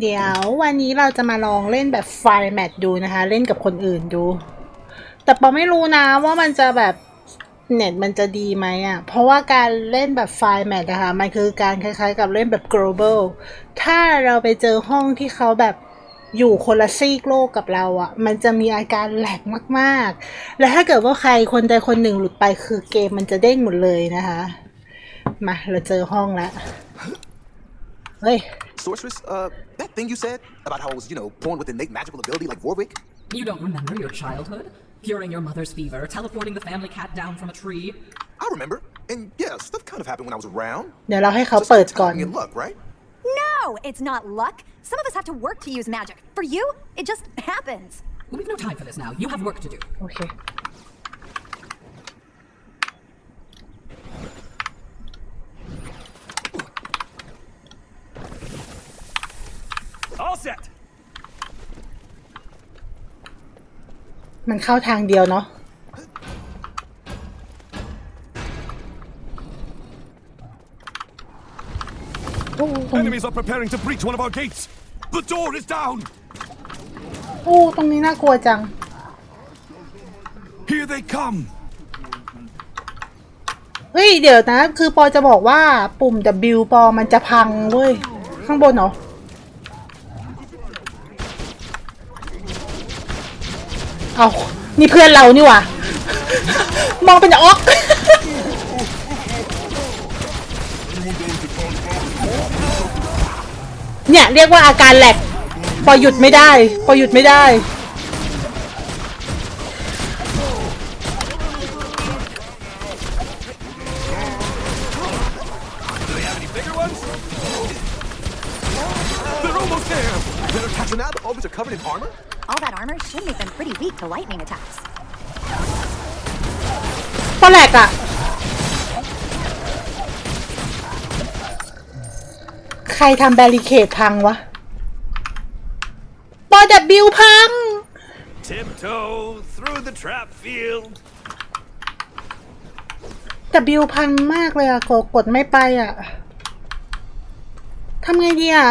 เดี๋ยววันนี้เราจะมาลองเล่นแบบไฟแมทดูนะคะ เล่นกับคนอื่นดู แต่ปอไม่รู้นะว่ามันจะแบบเน็ตมันจะดีไหมอะ่ะ เพราะว่าการเล่นแบบไฟแมทนะคะมันคือการคล้ายๆ กับเล่นแบบ global ถ้าเราไปเจอห้องที่เขาแบบอยู่คนละซีกโลกกับเราอะ่ะ มันจะมีอาการแหลกมากๆ และถ้าเกิดว่าใครคนใดคนหนึ่งหลุดไปคือเกมมันจะเด้งหมดเลยนะคะ มาเราเจอห้องแล้วเฮ้ย Sorceress, uh, that thing you said about how I was, you know, born with innate magical ability like Warwick? You don't remember your childhood? Curing your mother's fever, teleporting the family cat down from a tree? I remember. And yeah, stuff kind of happened when I was around. เดี๋ยวเราให้เขา Just เปิดก่อน timing and luck, right? No, it's not luck. Some of us have to work to use magic. For you, it just happens. We've no time for this now. You have work to do. โอเค Set. มันเข้าทางเดียวเนาะ โอ้ตรง Enemies are preparing to breach one of our gates. The door is down. โอ้ตรงนี้น่ากลัวจัง Here they come. เฮ้ย เดี๋ยวนะ คือปอจะบอกว่าปุ่ม W ปอมันจะพังเว้ย ข้างบนเหรอ เอานี่เพื่อนเรานี่หว่ะมองเป็นออกเนี่ยเรียกว่าอาการแหลก พอหยุดไม่ได้ พอหยุดไม่ได้ Do they have any bigger ones? They're almost there. So now the ogres are covered in armor? All that armor should make them pretty weak to lightning attacks. ปอแหลกอะใครทำแบริเคดพังวะปอดับบิวพัง Tiptoe through the trap field. ดับบิวพังมากเลยอะกดกดไม่ไปอะทำไงดีอะ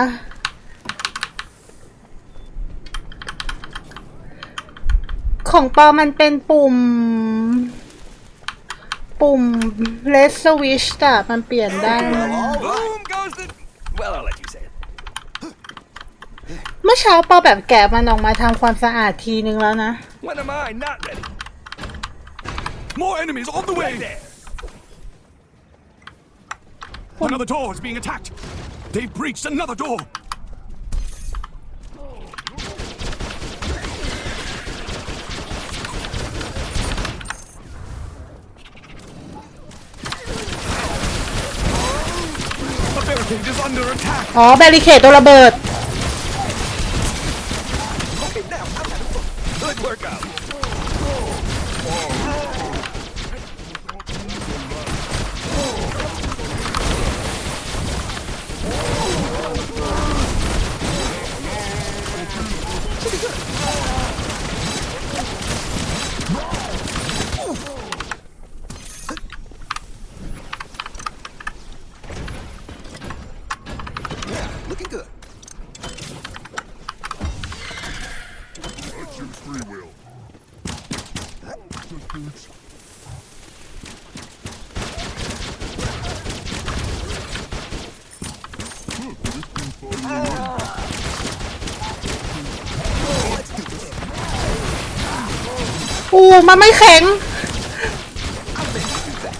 ของปอมันเป็นปุ่ม ปุ่ม Red Switch อะมันเปลี่ยนได้ไหม Boom goes the. Well, I'll let you say it. เมื่อเช้าปอแบบแกะมันออกมาทำความสะอาดทีนึงแล้วนะ When am I not ready? More enemies on the way. there. Another door is being attacked. They've breached another door. The barricade is under attack. อ๋อแบริเคดตัวระเบิด อู้มันไม่แข็ง I'll make you do that.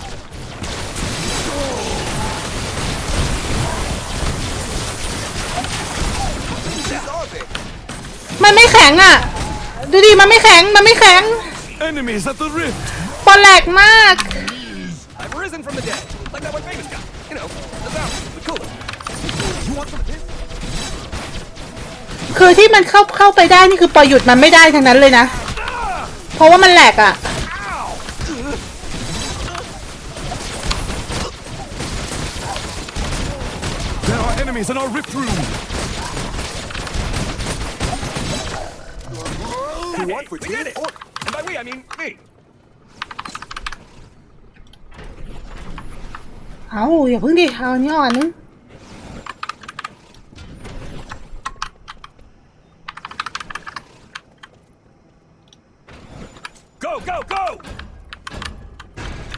These are big. มันไม่แข็งอะ ดูดิ มันไม่แข็ง มันไม่แข็ง Enemies at the rift. ปอแหลกมาก I've risen from the dead, like that one famous guy. You know, the fountain, the cooler. You want some of this? คือที่มันเข้าเข้าไปได้นี่คือปอหยุดมันไม่ได้ทั้งนั้นเลยนะ เพราะว่ามันแหลกอะ There are enemies in our rift room. Who won for we team did it. or And by we, I mean me. เอาอย่าเพิ่งดิเอาอันนี้อ่อนนึง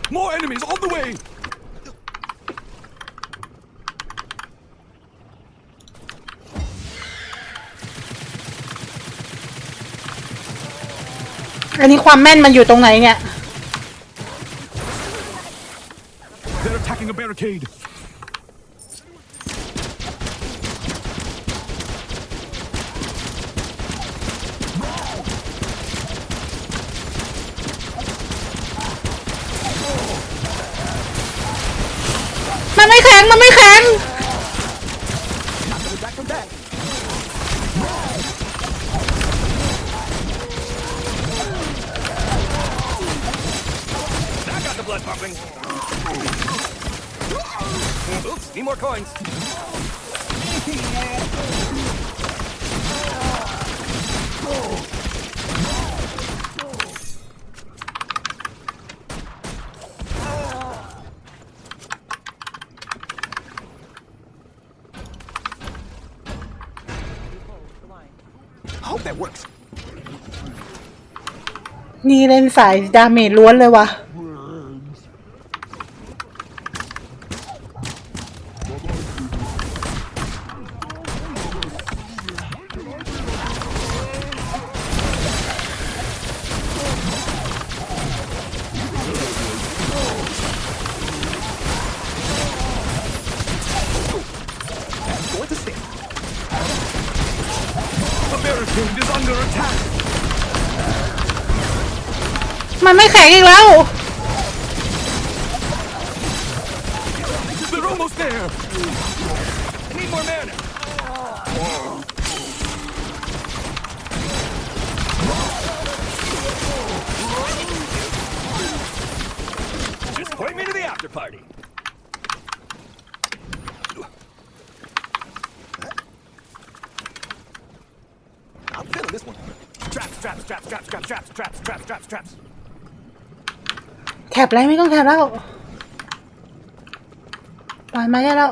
More enemies on the way! อันนี้ความแม่นมันอยู่ตรงไหนเนี่ย They're attacking a barricade. มันไม่แข็ง มันไม่แข็ง Back from that. That got the blood pumping. Oops, need more coins. I That works. นี่เล่นสายดาเมจล้วนเลยวะ่ะ มันไม่แข็งอีกแล้ว They're almost there. I need more mana. Just point me to the after party. I'm feeling this one. Traps, traps, traps, traps, traps, traps, traps, traps, traps, แถบอะไรไม่ต้องแคบแล้วปล่อยมาได้แล้ว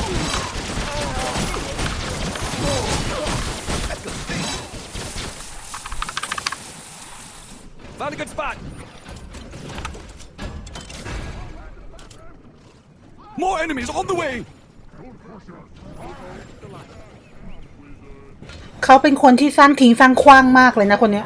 good spot. More enemies on the way. เขาเป็นคนที่สร้างทิ้งสร้างคว้างมากเลยนะคนเนี้ย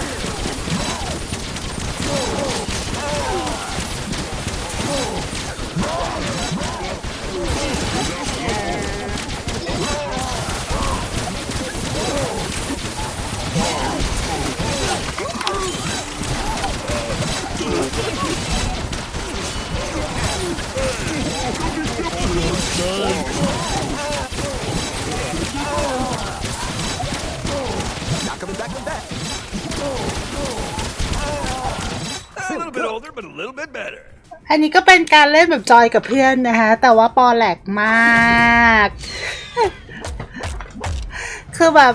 อันนี้ก็เป็นการเล่นแบบจอยกับเพื่อนนะคะ แต่ว่าปอแหลกมาก คือแบบ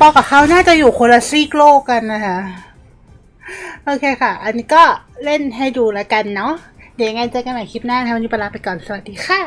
ปอกับเขาน่าจะอยู่คนละซีกโลกกันนะคะ โอเคค่ะ อันนี้ก็เล่นให้ดูแล้วกันเนาะ เดี๋ยวยังไงเจอกันใหม่คลิปหน้านะคะวันนี้ไปลาไปก่อน สวัสดีค่ะ